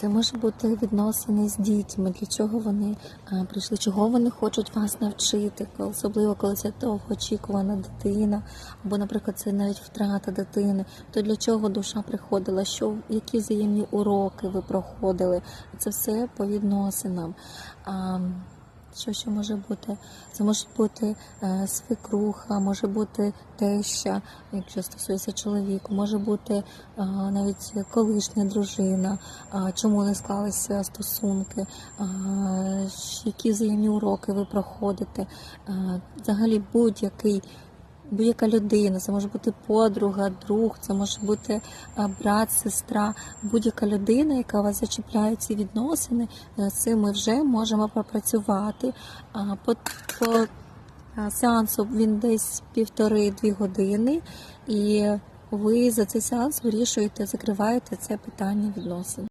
Це може бути відносини з дітьми, для чого вони прийшли, чого вони хочуть вас навчити, особливо коли це довгоочікувана дитина, або, наприклад, це навіть втрата дитини. То для чого душа приходила? Що які взаємні уроки ви проходили? Це все по відносинам. Що ще може бути? Це може бути е, свекруха, може бути теща, якщо стосується чоловіку, може бути е, навіть колишня дружина, чому не склалися стосунки, які взаємні уроки ви проходите. Взагалі будь-який. Будь-яка людина, це може бути подруга, друг, це може бути брат, сестра, будь-яка людина, яка вас зачіпляє ці відносини, е, з цим ми вже можемо пропрацювати. По, по сеансу він десь півтори-дві години, і ви за цей сеанс вирішуєте, закриваєте це питання відносин.